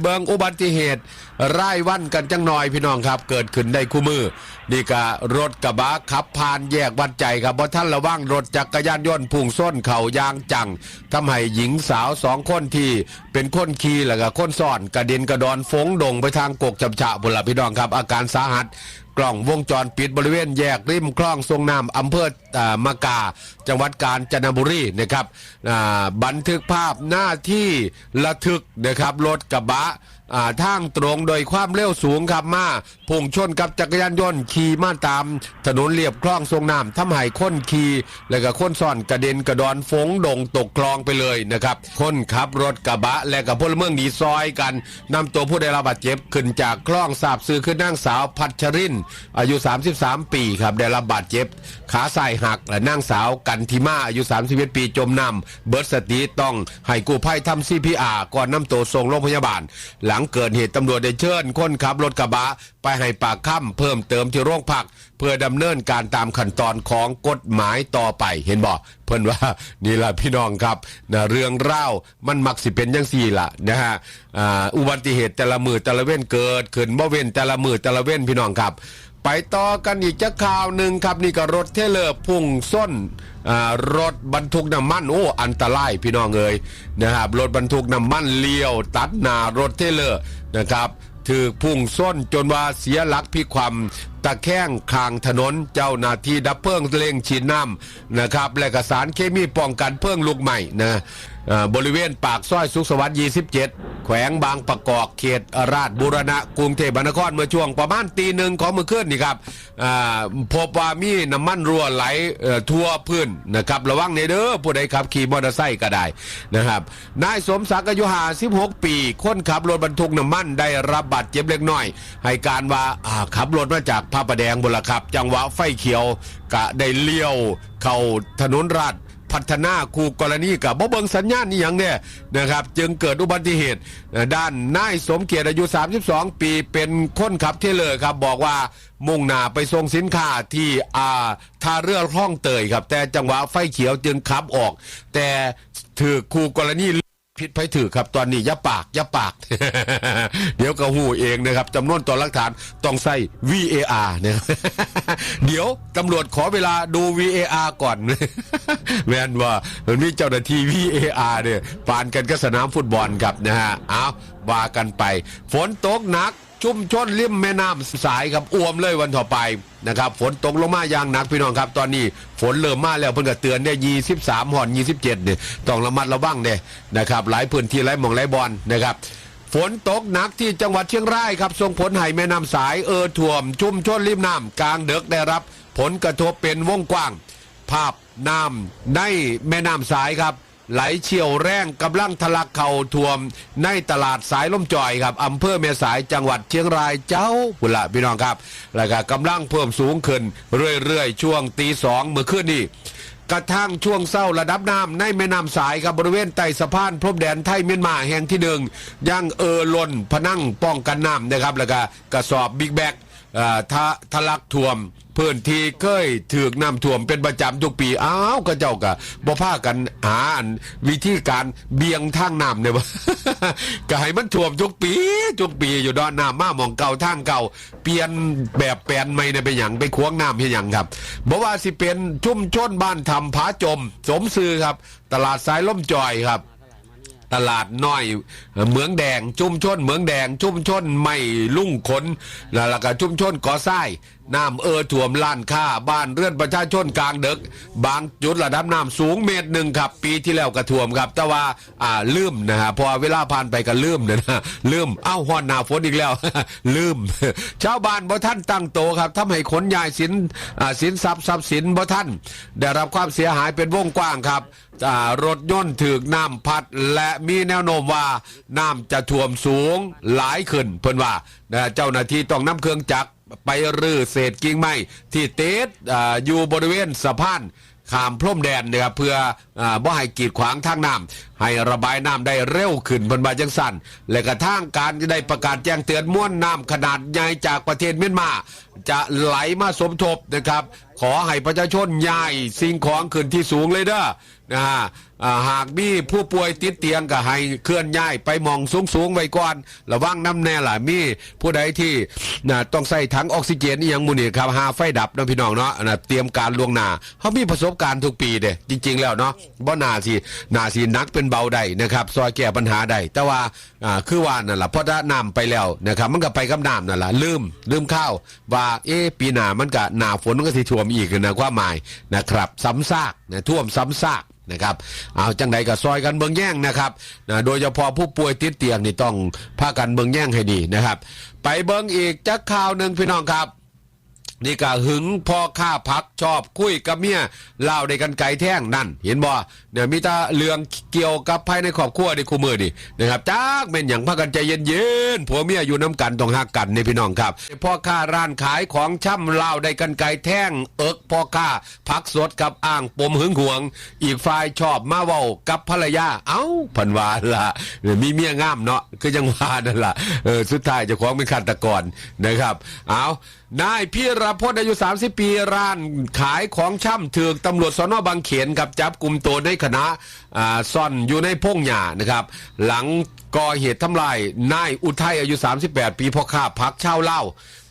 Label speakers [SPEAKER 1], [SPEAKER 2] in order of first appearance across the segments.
[SPEAKER 1] เบิงอุบัติเหตุร่ายวันกันจังหน่อยพี่น้องครับ เกิดขึ้นได้คู่มือนี่กะรถกระบะขับผ่านแยกวัดใจครับเพราะท่านระวังรถจักรยานยนต์พุ่งส้นเข่ายางจังทำให้หญิงสาวสองคนที่เป็นคนขี่แล้วก็คนซ้อนกระเด็นกระดอนฟงดงไปทางกกจำฉะบุรพี่น้องครับ อาการสาหัส กล้องวงจรปิดบริเวณแยกริมคลองทรงน้ำอำเภอมะกา จังหวัดกาญจนบุรีนะครับบันทึกภาพหน้าที่ระทึกนะครับรถกระบะอ่าทางตรงโดยความเร็วสูงครับมาพุ่งชนกับจักรยานยนต์ขี่มาตาม ถนนเรียบคลองทรงน้ำทำให้คนขี่และก็คนซ่อนกระเด็นกระดอนฟงดงตกคลองไปเลยนะครับ คนขับรถกระบะและกับพลเมืองดีซอยกันนำตัวผู้ได้รับบาดเจ็บขึ้นจากคลองสาบซื้อคือนางสาวพัชรินอายุ 33 ปีครับได้รับบาดเจ็บ ขาใส่หักและนางสาวกันทิมาอายุ31ปีจมน้ำเบิร์ดสติต้องให้กู้ภัยทำซีพีอาก่อนนำตัวส่งโรงพยาบาล หลังเกิดเหตุตำรวจได้เชิญคนขับรถกระบะไปให้ปากคำเพิ่มเติมที่โรงพัก เพื่อดำเนินการตามขั้นตอนของกฎหมายต่อไปเห็นบ่เพิ่นว่านี่ล่ะพี่น้องครับนะเรื่องเล่ามันมักสิเป็นยังสี่ล่ะนะฮะอ,อุบัติเหตุแต่ละมือแต่ละเว้นเกิดขึ้นบ่เว้นแต่ละมือแต่ละเว้นพี่น้องครับ ไปต่อกันอีกจะข่าวหนึ่งครับนี่ก็รถเทเลอร์พุ่งส้นรถบรรทุกน้ำมันโอ้อันตรายพี่น้องเอ๋ยนะครับรถบรรทุกน้ำมันเลี้ยว ตัดหน้ารถเทเลอร์นะครับถือพุ่งส้นจนว่าเสียหลักพิความตะแคงคางถนนเจ้าหน้าที่ดับเพลิงเร่งฉีดน้ำนะครับและกสารเคมีป้องกันเพลิงลุกใหม่นะ บริเวณปากซอยสุขสวัสดิ์27 แขวงบางประกอบเขตราชบุรณะกรุงเทพมหานครเมื่อช่วงประมาณตีหนึ่งของเมื่อคืนนี่ครับพบว่ามีน้ำมันรั่วไหลทั่วพื้นนะครับระวังในเด้อผู้ใดขับขี่มอเตอร์ไซค์ก็ได้นะครับนายสมศักดิ์อายุ56ปี คนขับรถบรรทุกน้ำมันได้รับบาดเจ็บเล็กน้อย ให้การว่าอ่าขับรถมาจากพระประแดงบุรครับ จังหวะไฟเขียวกะได้เลี้ยวเข้าถนนราช พัฒนาคู่กรณีกับบ่เบิงสัญญาณนี่ยังเนี่ยนะครับ จึงเกิดอุบัติเหตุด้านนายสมเกียรติอายุ 32 ปีเป็นคนขับเทเลอร์ครับ บอกว่ามุ่งหน้าไปส่งสินค้าที่อ่าท่าเรือห้องเตยครับ แต่จังหวะไฟเขียวจึงขับออก แต่ถือคู่กรณี ผิดไปถือครับตอนนี้ยับปากยับปาก เดี๋ยวก็หูเองนะครับจำนวนต่อหลักฐานต้องใส่ VAR เนี่ยเดี๋ยวตำรวจขอเวลาดู VAR ก่อนแมนว่ามันมีเจ้าหน้าที่ VAR เนี่ยปานกันก็สนามฟุตบอลครับนะฮะเอาว่ากันไป ฝนตกหนัก ชุ่มชนริมแม่น้ำสายครับอ่วมเลยวันต่อไปนะครับฝนตกลงมาอย่างหนักพี่น้องครับ ตอนนี้ฝนเริ่มมาแล้วเพิ่นก็เตือนได้23หอน27เจ็ดเนี่ยต้องระมัดระวังเนี่ยนะครับหลายพื้นที่หลายหมองหลายบอลนะครับฝนตกหนักที่จังหวัดเชียงรายครับส่งผลให้แม่น้ำสายเออท่วม ชุ่มชนริมน้ำกลางเดึกได้รับ ผลกระทบเป็นวงกว้าง ภาพน้ำในแม่น้ำสายครับ ไหลเชี่ยวแรงกำลังทะลักเข่าท่วมในตลาดสายล่มจอยครับอำเภอแม่สายจังหวัดเชียงรายเจ้าบุละพี่น้องครับแล้วก็กำลังเพิ่มสูงขึ้น เรื่อยๆ ช่วงตีสองเมื่อคืนนี้กระทั่งช่วงเศร้าระดับน้ำในแม่น้ำสายครับบริเวณใต้สะพานพรมแดนไทยเมียนมาแห่งที่หนึ่งยังเออล้นพนังป้องกันน้ำนะครับแล้วก็กระสอบบิ๊กแบก ทะทะลักท่วมพื้นที่เคยถือกน้ำท่วมเป็นประจำทุกปี อ้าวก็เจ้ากะบ่พากันหาวิธีการเบี่ยงทางน้ำเนี่ยก็ให้มันท่วมทุกปี ทุกปีอยู่ดอนน้ำมาหมองเก่าทางเก่า เปลี่ยนแบบแปลนไม่ได้ไปหยังไปควงน้ำเพียงหยังครับบอกว่าสิเป็นชุ่มชนบ้านทำผาจม สมซื้อครับ ตลาดสายล่มจอยครับ ตลาดน้อยเหมืองแดง ชุ่มชนเหมืองแดง ชุ่มชนไม่ลุ่งขนแล้วก็ชุ่มชนก่อไส้ น้ำเออถ่วมล้านค่าบ้านเรือนประชาชนกลางดึก บางจุดระดับน้ำสูงเมตรหนึ่งครับ ปีที่แล้วก็ท่วมครับ แต่ว่าอ่าลืมนะฮะพอเวลาผ่านไปก็ลืมนะนะลืมเอ้าฮอนหนาฝนอีกแล้ว ลืมชาวบ้านบ่ท่านตั้งโตครับทำให้ขนย้ายสินอ่าสินทรัพย์ทรัพย์สินบ่ท่าน ได้รับความเสียหายเป็นวงกว้างครับรถยนต์ถูกน้ำพัดและมีแนวโน้มว่าน้ำจะท่วมสูงหลายขึ้นเพิ่นว่าเจ้าหน้าที่ต้องนำเครื่องจักร ไปรื้อเศษกิ่งไม้ที่เตดอาอยู่บริเวณสะพานข้ามพรมแดนนะครับเพื่ออาบ่ให้กีดขวางทางน้ำให้ระบายน้ำได้เร็วขึ้นเพิ่นว่าจังสันและกระทั่งการได้ประกาศแจ้งเตือนม้วนน้ำขนาดใหญ่จากประเทศเมียนมา จะไหลมาสมทบนะครับ ขอให้ประชาชนย้ายสิ่งของขึ้นที่สูงเลยเด้อ นะฮะหากมีผู้ป่วยติดเตียงก็ให้เคลื่อนย้ายไปมองสูงสูงๆไว้ก่อน ระวังน้ำแน่ล่ะมีผู้ใดที่นะต้องใส่ถังออกซิเจนอหยังมูนี่ครับหาไฟดับนะพี่น้องเนาะนะเตรียมการล่วงหน้าเขามีประสบการณ์ทุกปีเด้จริง ๆ แล้วเนาะบ่นาสินาสินักเป็นเบาได้นะครับ ซอยแก้ปัญหาได้แต่ว่าคือว่านั่นแหละเพราะถ้าน้ำไปแล้วนะครับ มันก็ไปกับน้ำนั่นแหละลืมลืมข้าวว่าเอ๊ปีหน้ามันก็หน้าฝนมันก็สิท่วมอีกนะความหมายนะครับซ้ำซากนะท่วมซ้ำซากนะครับเอาจังใดก็ซอยกันเบิงแย่งนะครับนะโดยเฉพาะผู้ป่วยติดเตียงนี่ต้องพากันเบิงแย่งให้ดีนะครับ ไปเบิงอีกจักข่าวหนึ่งพี่น้องครับ นี่ก็หึงพ่อข้าพักชอบคุยกับเมียเล่าได้กันไกลแท่งนั่น เห็นบ่เนี่ยมีตาเรื่องเกี่ยวกับภายในครอบครัวดิคู่มือดินะครับจ้ากเป็นอย่างพักกันใจเย็นๆผัวเมียอยู่น้ำกันต้องหักกันนี่พี่น้องครับพ่อค้าร้านขายของช่ำเล่าได้กันไกลแท่งเอิกพ่อค้าพักสดกับอ่างปมหึงหวง อีกฝ่ายชอบมาเว้ากับภรรยาเอ้าพันวาละมีเมียงามเนาะคือยังว่านั่นล่ะเออสุดท้ายจะของเป็นฆาตกรนะครับ เอา นายพี่รพจน์อายุ 30 ปีร้านขายของช่ำถือตำรวจสนบางเขนกับจับกลุ่มตัวในคณะซ่อนอยู่ในพงหญ้านะครับ หลังก่อเหตุทำลายนายอุทัยอายุ 38 ปีพ่อค้าพักเช่าเหล้า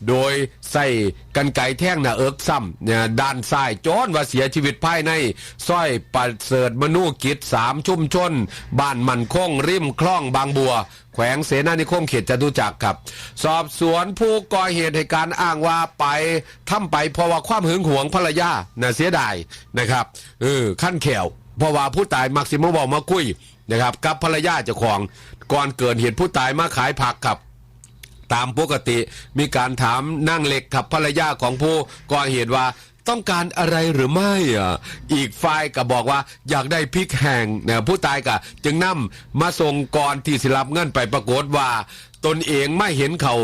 [SPEAKER 1] โดยใส่กันไก่แท่งหน้าเอิกซ้ำเนี่ยด้านซ้ายโจนว่าเสียชีวิตภายในสร้อยปัดเสริฐมนูกิจสามชุ่มชน บ้านมันคงริมคลองบางบัว วงเสนานิคมเขตจตุจักรครับ สอบสวนผู้ก่อเหตุให้การอ้างว่าไปทำไปเพราะว่าความหึงหวงภรรยาน่ะเสียดายนะครับเออขั้นแขวเพราะว่าผู้ตายมักสิมาบอกมาคุยนะครับกับภรรยาเจ้าของก่อนเกิดเหตุผู้ตายมาขายผักครับตามปกติมีการถามนั่งเหล็กขับภรรยาของผู้ก่อเหตุว่า ต้องการอะไรหรือไม่อะอีกฝ่ายก็บอกว่าอยากได้พริกแห้งนะผู้ตายก็จึงนำมาส่งก่อนที่สิรับเงินไปปรากฏว่า ตนเองไม่เห็นเขา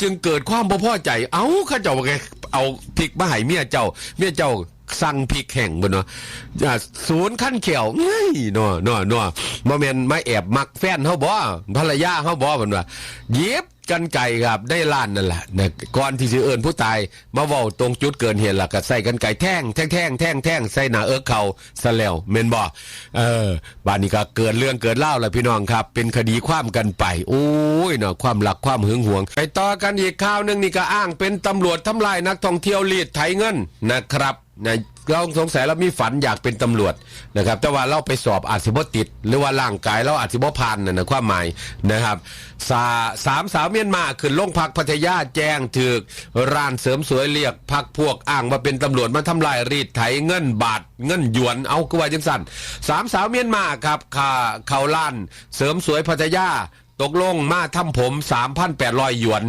[SPEAKER 1] จึงเกิดความบ่พอใจ เอ้าข้าเจ้าไเอาพริกมาให้เมียเจ้า เมียเจ้าสั่งพริกแห้งบนเนาะศูนย์ขั้นเขียวเฮ้ยนัวนัวนัวบ่แม่นมาแอบมักแฟนเฮาบ่ภรรยาเฮาบ่เพิ่นว่าเย็บ กันไก่ครับได้ล้านนั่นแหละนะก่อนที่สิเอิ้นผู้ตาย มาเว้าตรงจุดเกินเหตุล่ะก็ใส่กันไก่แท่งแท่งแท่งแท่งแท่งใส่หน้าเอิกเขาซะแล้วแม่นบ่เออบ้านนี้ก็เกิดเรื่องเกิดเล่าแล้วพี่น้องครับ เป็นคดีความกันไป โอ้ยเนาะความหลักความหึงหวงไปต่อกันอีกข่าวหนึงนี่ก็อ้างเป็นตำรวจทำลายนักท่องเที่ยวรีดไถเงินนะครับนะ เราสงสัยเรามีฝันอยากเป็นตำรวจนะครับ แต่ว่าเราไปสอบอาจสิบติด หรือว่าร่างกายเราอาจสิบ่ผ่านนะนะความหมายนะครับสาสามสาวเมียนมาขึ้นลงพักพัทยาแจ้งถึกร้านเสริมสวยเรียกพักพวกอ้างว่าเป็นตำรวจมาทำลายรีดไถเงินบาทเงินหยวนเอากว่าจังสั่นสามสาวเมียนมาครับข่าเขาล้าน เสริมสวยพัทยา ตกลงมาทำผม 3,800 หยวน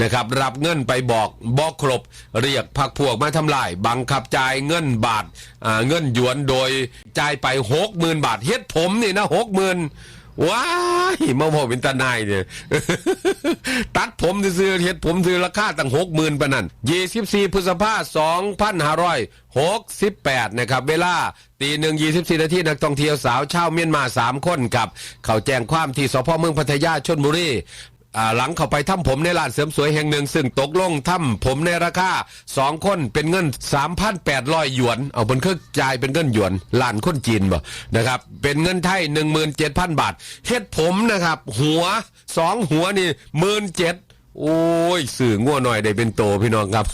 [SPEAKER 1] นะครับ รับเงินไปบอกบอกครบ เรียกพักพวกมาทำลาย บังคับจ่ายเงินบาทเงินหยวนโดยจ่ายไป 60,000 บาท เฮ็ดผมนี่นะ 60,000 ว้ายมาบอกเป็นตาหนายเนี่ยตัดผมซื้อเฮ็ดผมซื้อราคาตั้งหกหมื่นปะนั่น24พฤษภาสองพันห้าร้อยหกสิบแปดนะครับ เวลาตีหนึ่งยี่สิบสี่นาทีนักท่องเที่ยวสาวชาวเมียนมาสามคนกับ เขาแจ้งความที่สพเมืองพัทยาชนบุรี หลังเข้าไปทำผมในร้านเสริมสวยแห่งหนึ่ง ซึ่งตกลงทำผมในราคาสองคนเป็นเงิน 3,800 หยวน เอาบนเครื่องจ่ายเป็นเงินหยวนล้านคนจีนบ่นะครับเป็นเงินไทย 17,000 บาทเฮ็ดผมนะครับ หัวสองหัวนี่หมื่นเจ็ดโอ้ยสื่อง่วหน่อยได้เป็นโตพี่น้องครับ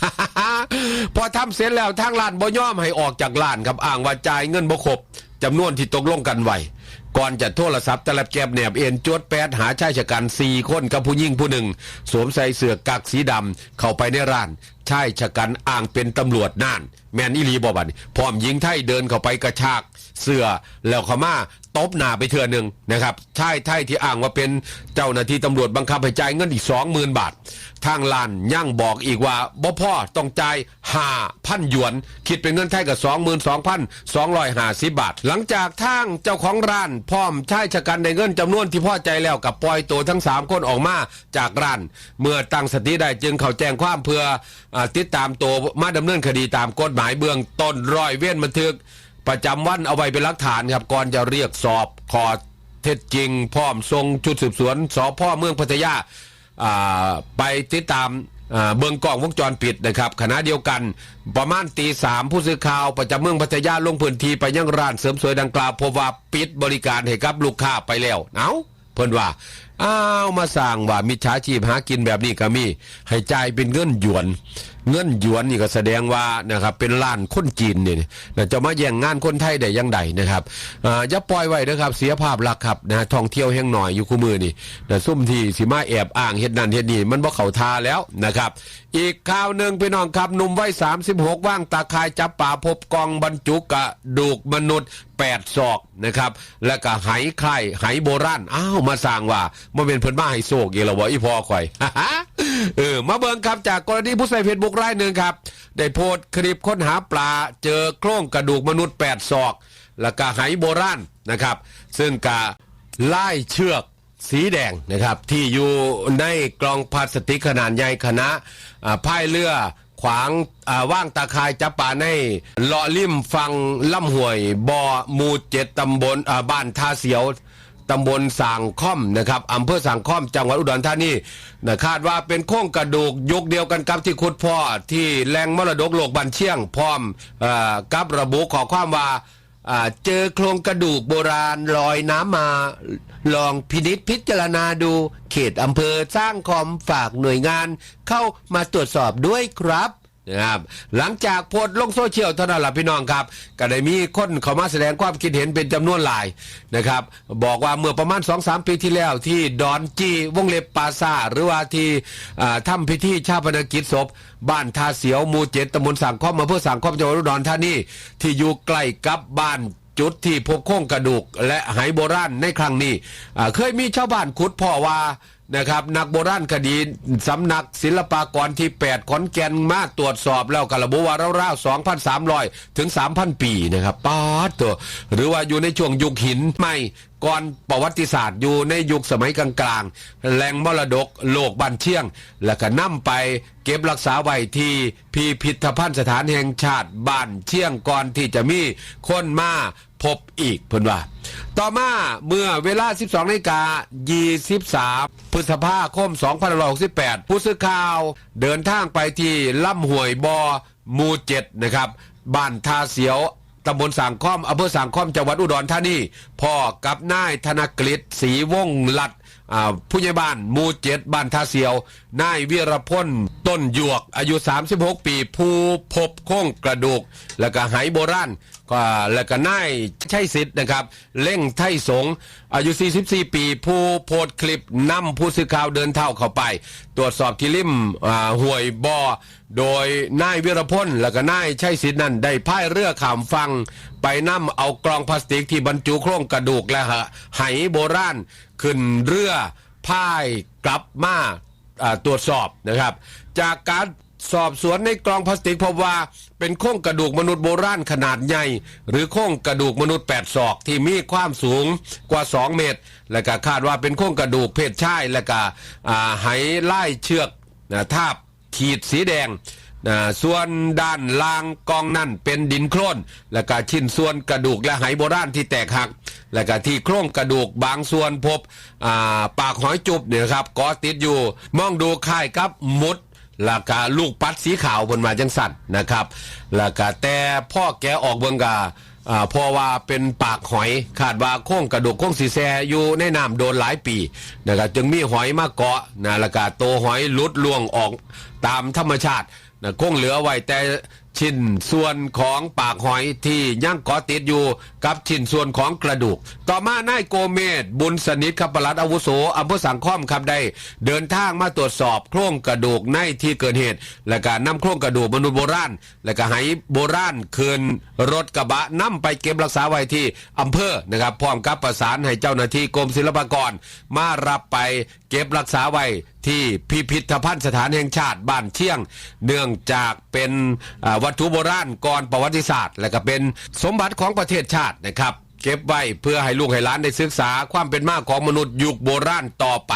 [SPEAKER 1] พอทำเสร็จแล้วทางร้านบ่ยอมให้ออกจากร้านครับอ้างว่าจ่ายเงินบ่ครบ จำนวนที่ตกลงกันไว้ก่อนจะโทรศัพท์ตะลับแกบแหนบเอ็นจวดแปดหาชายชะกันสี่คนกับผู้หญิงผู้หนึ่ง สวมใส่เสื้อกักสีดำเข้าไปในร้านชายชะกันอ้างเป็นตำรวจน่าน แมนอิลีบอบันพร้อมหญิงไทยเดินเข้าไปกระชาก เสื้อแล้วเขามาตบหน้าไปเทือหนึ่งนะครับใชายไทยที่อ้างว่าเป็นเจ้าหน้าที่ตำรวจบังคับให้จ่ายเงินอีกสองหมื่นบาท ทางลานย่างบอกอีกว่าบ่พ่อต้องจ่ายห้าพันหยวน คิดเป็นเงินไทยกับสองหมื่นสองพันสองร้อยห้าสิบบาท หลังจากทางเจ้าของร้านพร้อมชายชะกันในเงินจำนวนที่พ่อใจแล้วกับปล่อยตัวทั้งสามคนออกมาจากร้าน เมื่อตั้งสติได้จึงเขาแจ้งความเพื่ออติดตามตัวมาดำเนินคดีตามกฎหมายเบื้องต้นร้อยเว้นบันทึก ประจำวันเอาไว้เป็นหลักฐานครับ ก่อนจะเรียกสอบขอเท็จจริง พร้อมทรงชุดสืบสวนสพเมืองพัทยาไปติดตามเบื้องกล้องวงจรปิดนะครับขณะเดียวกันประมาณตีสามผู้สื่อข่าวประจำเมืองพัทยาลงพื้นที่ไปยังร้านเสริมสวยดังกล่าวพบว่าปิดบริการให้กับลูกค้าไปแล้วเอาเพิ่นว่าอ้าวมาสร้างว่ามิจฉาชีพหากินแบบนี้ก็มีให้จ่ายเป็นเงินหยวน เงินหยวนนี่ก็แสดงว่านะครับเป็นล้านคนจีนนี่นะจะมาแย่งงานคนไทยได้ยังไงนะครับอ่าอย่าปล่อยไว้นะครับเสียภาพลักษณ์ครับนะท่องเที่ยวแห่งหน่อยอยู่คู่มือนี่นะซุ่มที่สิมาแอบอ้างเฮ็ดนั่นเฮ็ดนี่มันบ่เข้าทาแล้วนะครับ อีกข่าวหนึ่งพี่น้องครับหนุ่มวัย36ว่างตาคายจับป่าพบกองบรรจุกระดูกมนุษย์8ศอกนะครับ แล้วก็ไหไข่ไหโบราณอ้าวมาสร้างว่ามันเป็นเพิ่นมาให้โศกอีกแล้วบ่อีพอข่อยเออมาเบิ่งครับจากกรณีผู้ใส่เฟซบุ๊กรายหนึ่งครับ ได้โพสต์คลิปค้นหาปลาเจอโครงกระดูกมนุษย์8ศอก แล้วก็ไหโบราณนะครับ ซึ่งกะไล่เชือกสีแดงนะครับที่อยู่ในกล่องพลาสติกขนาดใหญ่คณะอ่าพายเรือขวางาว่างตาคายจับปลาในเลาะลิ่มฟังล่ำห่วยบอมูเจ็ดตำบลบ้านท่าเสียว ตำบลสางค่อมนะครับอำเภอสางค่อมจังหวัดอุดรธานีนะคาดว่าเป็นโครงกระดูกยุคเดียวกันกับที่คุดพ่อที่แหล่งมรดกโลกบันเชียงพร้อมอกับระบุขอความว่าอ่าเจอโครงกระดูกโบราณลอยน้ำมา ลองพินิษพิจารณาดู เขตอำเภอสร้างคอมฝากหน่วยงาน เข้ามาตรวจสอบด้วยครับ นะครับหลังจากโพสต์ลงโซเชียลเท่านั้นแหละพี่น้องครับก็ได้มีคนเข้ามาแสดงความคิดเห็นเป็นจำนวนหลายนะครับ บอกว่าเมื่อประมาณ 2-3 ปีที่แล้วที่ดอนจีวงเล็บปาซาหรือว่าที่อ่าทำพิธีชาปนกิจศพ บ้านทาเสียวมูเจ็ดตำบลสังคอมอำเภอสังคอมจังหวัดอุดรธานีที่อยู่ใกล้กับบ้านจุดที่พบโครงกระดูกและไหโบราณในครั้งนี้เคยมีชาวบ้านขุดพ่อว่า นะครับ นักโบราณคดีสำนักศิลปากรที่ 8 ขอนแก่นมาตรวจสอบแล้วกระบุว่าเล่าวๆ2,300 ถึง 3,000 ปีนะครับป๊าดตัว หรือว่าอยู่ในช่วงยุคหินใหม่ก่อนประวัติศาสตร์อยู่ในยุคสมัยกลางๆแหล่งมรดกโลกบันเชียง แล้วก็นํไปเก็บรักษาไว้ที่พิพิธภัณฑ์สถานแห่งชาติบ้านเชียงก่อนที่จะมีคนมา พบอีกเพิ่นว่า ต่อมาเมื่อเวลา 12นาฬิกา23 พฤษภาคม2568 ผู้สื่อข่าวเดินทางไปที่ล่ำห้วยบอหมูเจ็ดนะครับ บ้านทาเสียวตำบลสางค้อมอำเภอสางค้อมจังหวัดอุดรธานีพ่อกับนายธนกฤษศรีวงศ์ลัดผู้ใหญ่บ้านหมู่เจ็ดบ้านท่าเสียว นายวีรพลต้นหยวกอายุ 36 ปี ผู้พบโครงกระดูก แล้วก็ไหโบราณก็แล้วก็นายชัยสิทธิ์นะครับ เล่งไทยสงอายุ 44 ปี ผู้โพสต์คลิปนำผู้สื่อข่าวเดินเท่าเข้าไป ตรวจสอบที่ริมอ่วยบอโดยนายวิรพลและก็นายชัยศิษย์นั้นได้พายเรือขามฟังไปนํเอากล่องพลาสติกที่บรรจุโครงกระดูกและไหโบราณขึ้นเรือพายกลับมาตรวจสอบนะครับ จากการ สอบสวนในกล่องพลาสติกพบว่า เป็นโครงกระดูกมนุษย์โบราณขนาดใหญ่ หรือโครงกระดูกมนุษย์8ศอกที่มีความสูงกว่า 2 เมตร และก็คาดว่าเป็นโครงกระดูกเพศชายและก็อ่าไหไล่เชือกนะทาบขีดสีแดงนะส่วนด้านล่างกองนั่นเป็นดินโคลนและก็ชิ้นส่วนกระดูกและไหโบราณที่แตกหัก และก็ที่โครงกระดูกบางส่วนพบอ่าปากหอยจุบเนี่ยครับก็ติดอยู่มองดูคล้ายกับมุด ล้วก็ลูกปัดสีขาวบนมาจังสันนะครับแล้วก็แต่พ่อแกออกเบิงกาอ่าพอว่าเป็นปากหอยขาดว่าโค้งกระดูกโค้งสีแซอยู่ในน้ำโดนหลายปีนะครับจึงมีหอยมาเกาะนะแล้วก็ตัวหอยหลุดล่วงออกตามธรรมชาตินะคงเหลือไว้แต่ ชิ้นส่วนของปากหอยที่ยังเกาะติดอยู่กับชิ้นส่วนของกระดูก ต่อมานายโกเมศบุญสนิทครับปลัดอาวุโสอำเภอสังคอมครับได้ เดินทางมาตรวจสอบโครงกระดูกในที่เกิดเหตุ และก็นำโครงกระดูกมนุษย์โบราณ และก็ไหโบราณคืนรถกระบะนำไปเก็บรักษาไว้ที่อำเภอนะครับพร้อมกับประสานให้เจ้าหน้าที่กรมศิลปากร มารับไปเก็บรักษาไว้ที่พิพิธภัณฑ์สถานแห่งชาติบ้านเชียง เนื่องจากเป็นวัตถุโบราณก่อนประวัติศาสตร์ และก็เป็นสมบัติของประเทศชาตินะครับ เก็บไว้เพื่อให้ลูกให้หลานได้ศึกษาความเป็นมาของมนุษย์ยุคโบราณต่อไป